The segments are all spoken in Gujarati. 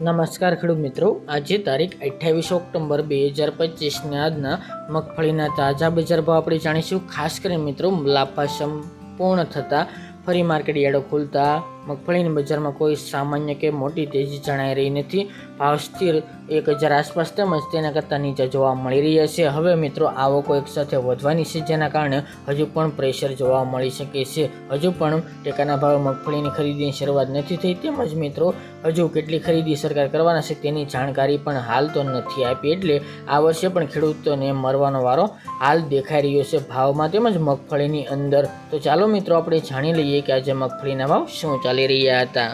નમસ્કાર ખેડૂત મિત્રો. આજે તારીખ અઠ્યાવીસ ઓક્ટોબર બે હજાર પચીસના આજના મગફળીના તાજા બજાર ભાવ આપણે જાણીશું. ખાસ કરીને મિત્રો લાફા સંપૂર્ણ થતાં ફરી માર્કેટ યાર્ડો ખુલતા મગફળીની બજારમાં કોઈ સામાન્ય કે મોટી તેજી જણાઈ રહી નથી. ભાવ સ્થિર એક હજાર આસપાસ તેમજ તેના કરતાં નીચે જોવા મળી રહ્યા છે. હવે મિત્રો, આવકો એક સાથે વધવાની છે, જેના કારણે હજુ પણ પ્રેશર જોવા મળી શકે છે. હજુ પણ ટેકાના ભાવે મગફળીની ખરીદીની શરૂઆત નથી થઈ. તેમજ મિત્રો, હજુ કેટલી ખરીદી સરકાર કરવાના છે તેની જાણકારી પણ હાલ તો નથી આપી. એટલે આ વર્ષે પણ ખેડૂતોને મરવાનો વારો હાલ દેખાઈ રહ્યો છે ભાવમાં તેમજ મગફળીની અંદર. તો ચાલો મિત્રો, આપણે જાણી લઈએ કે આજે મગફળીના ભાવ શું ચાલી રહ્યા હતા.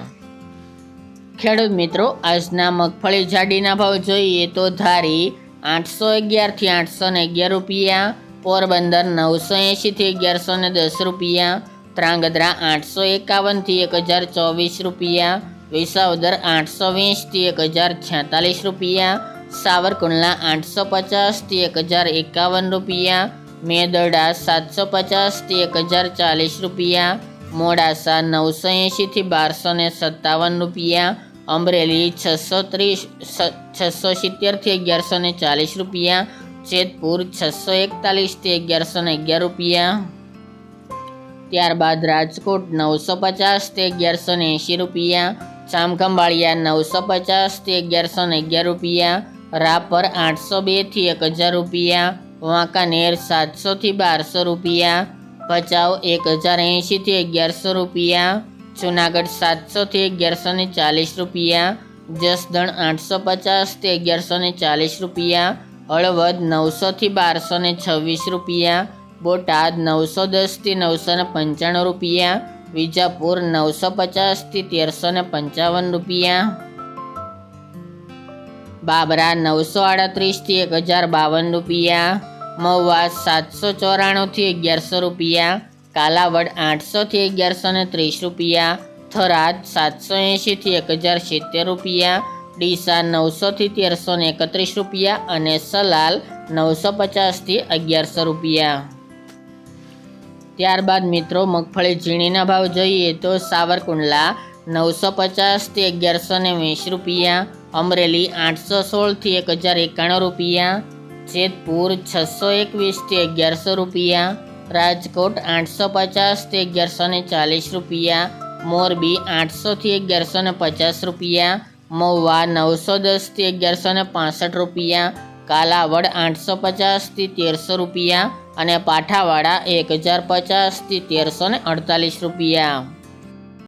ખેડૂત મિત્રો, આજના મગફળી જાડીના ભાવ જોઈએ તો ધારી આઠસો અગિયારથી આઠસો ને અગિયાર રૂપિયા, પોરબંદર નવસો એંશીથી અગિયારસો ને દસ રૂપિયા ત્રાંગધ્રા આઠસો એકાવનથી એક હજાર ચોવીસ રૂપિયા, વિસાવદર આઠસો વીસથી એક હજાર છેતાલીસ રૂપિયા, સાવરકુંડલા આઠસો પચાસથી એક હજાર એકાવન રૂપિયા, મેદરડા સાતસો પચાસથી એક હજાર ચાલીસ રૂપિયા મોડાસા નવસો એંશીથી બારસો ને સત્તાવન રૂપિયા, અમરેલી છસો ત્રીસ છસો સિત્તેરથી અગિયારસો ને ચાલીસ રૂપિયા, જેતપુર છસો એકતાલીસથી અગિયારસો ને અગિયાર રૂપિયા. ત્યારબાદ રાજકોટ નવસો પચાસથી અગિયારસો ને એંશી રૂપિયા ચામખંભાળિયા નવસો પચાસથી અગિયારસો ને અગિયાર રૂપિયા, રાપર આઠસો બેથી એક હજાર રૂપિયા, વાંકાનેર સાતસોથી બારસો રૂપિયા ભચાઉ એક હજાર એંશીથી અગિયારસો રૂપિયા. જુનાગઢ સાતસોથી અગિયારસો ને ચાલીસ રૂપિયા. જસદણ આઠસો પચાસથી અગિયારસો ને ચાલીસ રૂપિયા. હળવદ નવસોથી બારસો ને છવ્વીસ રૂપિયા. બોટાદ નવસો દસથી નવસો ને પંચાણું રૂપિયા. વિજાપુર નવસો પચાસથી તેરસો ને પંચાવન રૂપિયા. બાબરા નવસો આડત્રીસથી એક હજાર બાવન રૂપિયા. મહુવા સાતસો ચોરાણુંથી અગિયારસો રૂપિયા, કાલાવડ આઠસોથી અગિયારસો ને ત્રીસ રૂપિયા, થરાદ સાતસો એંશીથી એક હજાર સિત્તેર રૂપિયા, ડીસા નવસોથી તેરસો ને એકત્રીસ રૂપિયા અને સલાલ નવસો પચાસથી અગિયારસો રૂપિયા. ત્યારબાદ મિત્રો મગફળી ઝીણીના ભાવ જોઈએ તો સાવરકુંડલા નવસો પચાસથી અગિયારસો ને વીસ રૂપિયા, અમરેલી આઠસો સોળથી એક હજાર એકાણું રૂપિયા જેતપુર છસો એકવીસથી અગિયારસો રૂપિયા, રાજકોટ આઠસો પચાસથી અગિયારસો ને ચાલીસ રૂપિયા, મોરબી આઠસોથી અગિયારસો ને પચાસ રૂપિયા, મહુવા નવસો દસથી અગિયારસો ને પાસઠ રૂપિયા, કાલાવડ આઠસો પચાસથી તેરસો રૂપિયા અને પાઠાવાડા એક હજાર પચાસથી તેરસો ને અડતાલીસ રૂપિયા.